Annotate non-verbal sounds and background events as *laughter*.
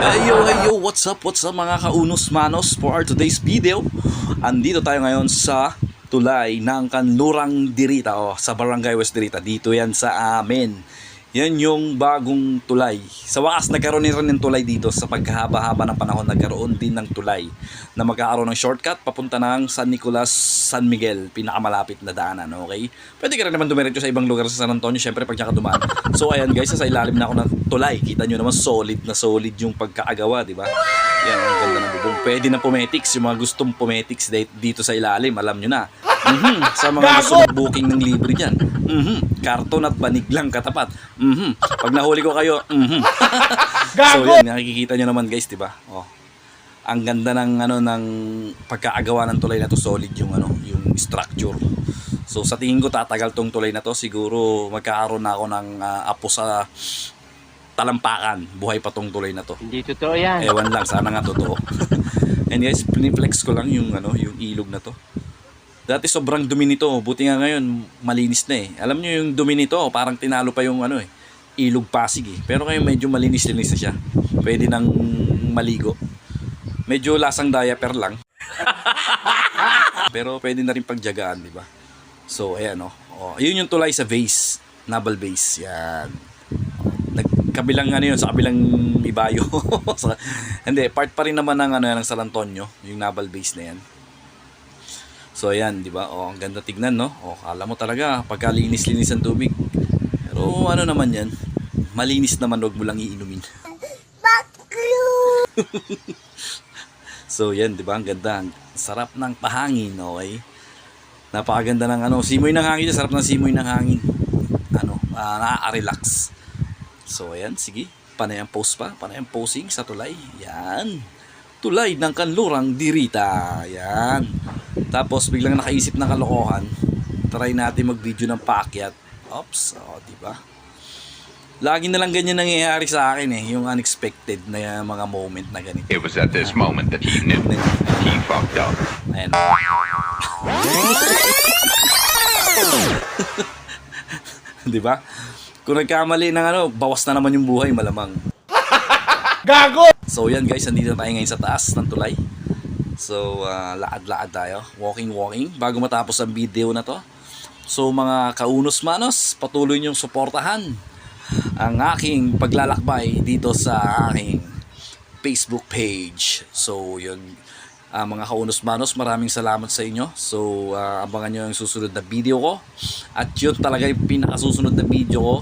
Hey yo, hey yo, what's up, what's up mga kaunos manos? For our today's video Andito tayo ngayon sa tulay ng Kanlurang Dirita o sa Barangay West Dirita. Dito yan sa amin Yan yung bagong tulay Sa wakas nagkaroon din rin ng tulay dito Sa pagkahaba-haba ng panahon nagkaroon din ng tulay Na magkakaroon ng shortcut papunta ng San Nicolas, San Miguel Pinakamalapit na daanan, okay? Pwede ka rin naman dumiretso sa ibang lugar sa San Antonio Syempre pag ka dumaan So ayan guys, sa ilalim na ako ng tulay Kita nyo naman solid na solid yung pagkaagawa, di ba? Yan, ang ganda ng bubong. Pwede na pumetics, yung mga gustong pumetics dito sa ilalim, alam nyo na. Mhm, Sa mga gusto mag-booking ng libre dyan. Mhm, Karton at banig lang katapat. Mhm, Pag nahuli ko kayo, *laughs* mhm. so yan, nakikita nyo naman guys, di ba? Oh. Ang ganda ng ano ng pagkaagawa ng tulay na to, solid yung ano, yung structure. So sa tingin ko tatagal tong tulay na to, siguro magkakaroon na ako ng ah, apo sa talampakan. Buhay pa tong tulay na to. Hindi totoo yan. Ewan lang, sana nga totoo. *laughs* And guys, piniflex ko lang yung ano, yung ilog na to. Dati sobrang dumi nito, buti nga ngayon malinis na eh. Alam niyo yung dumi nito, parang tinalo pa yung ano eh, ilog Pasig eh. Pero ngayon medyo malinis-linis na siya. Pwede nang maligo. Medyo lasang diaper lang. *laughs* Pero pwede na rin pagjagaan, di ba? So, ayan oh. oh. Yun yung tulay sa vase. Naval base. Yan nagkabilang ano yun sa kabilang ibayo *laughs* Sa- hindi part pa rin naman ng ano ng San Antonio yung naval base na yan so ayan di ba oh ang ganda tignan no oh kala mo talaga pagkalinis-linis ang tubig pero ano naman yan malinis naman wag mo lang iinumin *laughs* so yan di ba ang ganda ang sarap ng pahangin okay napakaganda ng ano simoy ng hangin sarap ng simoy ng hangin ano ah, nakaka-relax So ayan, sige. Panay ang post pa. Panay ang posing sa tulay. Yan. Tulay ng kanlurang dirita. Yan. Tapos biglang nakaisip ng kalokohan. Try natin mag-video ng paakyat. Oops. O, di ba? Lagi na lang ganyan nangyayari sa akin eh. Yung unexpected na mga moment na ganito. It was at this moment that he knew he fucked up. Ayan. *laughs* di ba? Kung nagkamali ng ano, bawas na naman yung buhay malamang. Gago! So yan guys, nandito tayo ngayon sa taas ng tulay. So ah, laad-laad tayo, walking-walking bago matapos ang video na to. So mga kaunos manos, patuloy niyong suportahan ang aking paglalakbay dito sa aking Facebook page. So yun, ah, mga kaunos manos, maraming salamat sa inyo. So ah, abangan nyo yung susunod na video ko. At yun talaga yung pinakasusunod na video ko